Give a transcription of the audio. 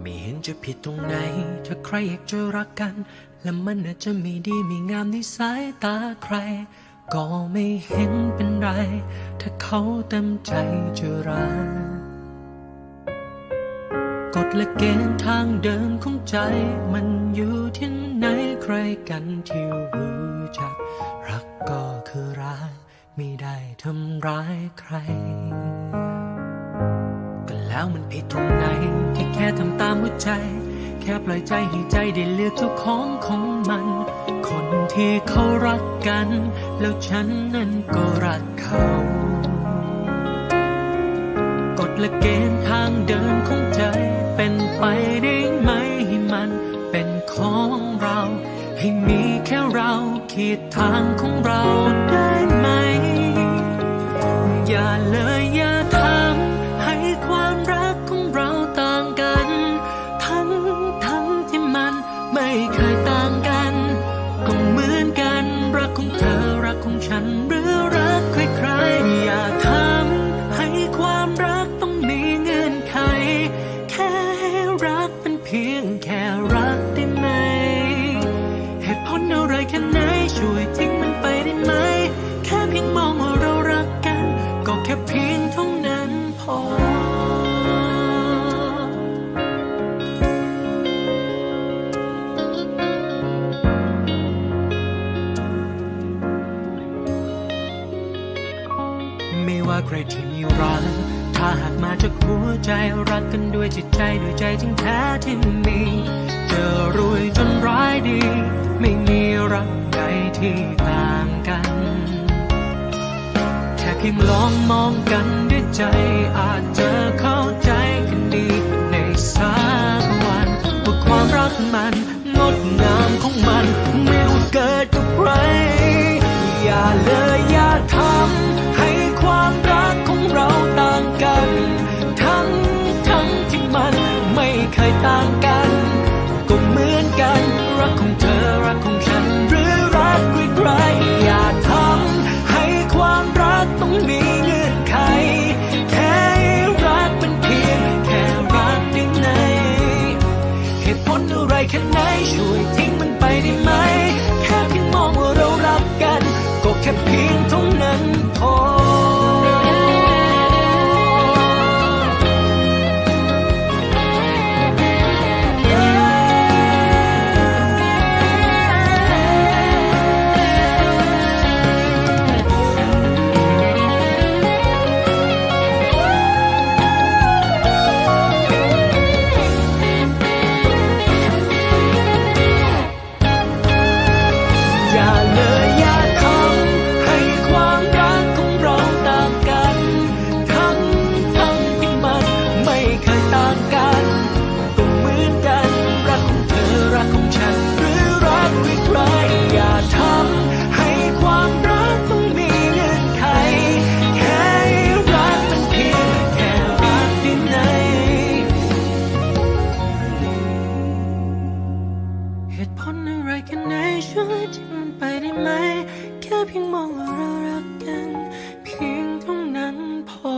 ไม่เห็นจะผิดตรงไหน ถ้าใครอยากจะรักกัน และมันอาจจะไม่ดีไม่งามในสายตาใคร ก็ไม่เห็นเป็นไร ถ้าเขาเต็มใจจะรักกฎและเกณฑ์ทางเดินของใจ มันอยู่ที่ไหนใครกันที่รู้จัก รักก็คือรัก ไม่ได้ทำร้ายใคร แล้วมันผิดตรงไหน ที่แค่ทำตามหัวใจ แค่ปล่อยใจให้ใจได้เลือกเจ้าของของมัน คนที่เขารักกัน แล้วฉันนั้นก็รักเขากฎและเกณฑ์ทางเดินของใจ เป็นไปได้ไหมให้มันเป็นของเรา ให้มีแค่เราขีดทางของเราได้ไหม อย่าเลย ใครที่มีรัก ถ้าหากมาจากหัวใจรักกันด้วยจิตใจด้วยใจจริงแท้ที่มีจะรวยจนร้ายดี ไม่มีรักใดที่ต่างกัน แค่เพียงลองมองกัน 了。 แค่เพียงมองว่าเรารักกัน เพียงเท่านั้นพอ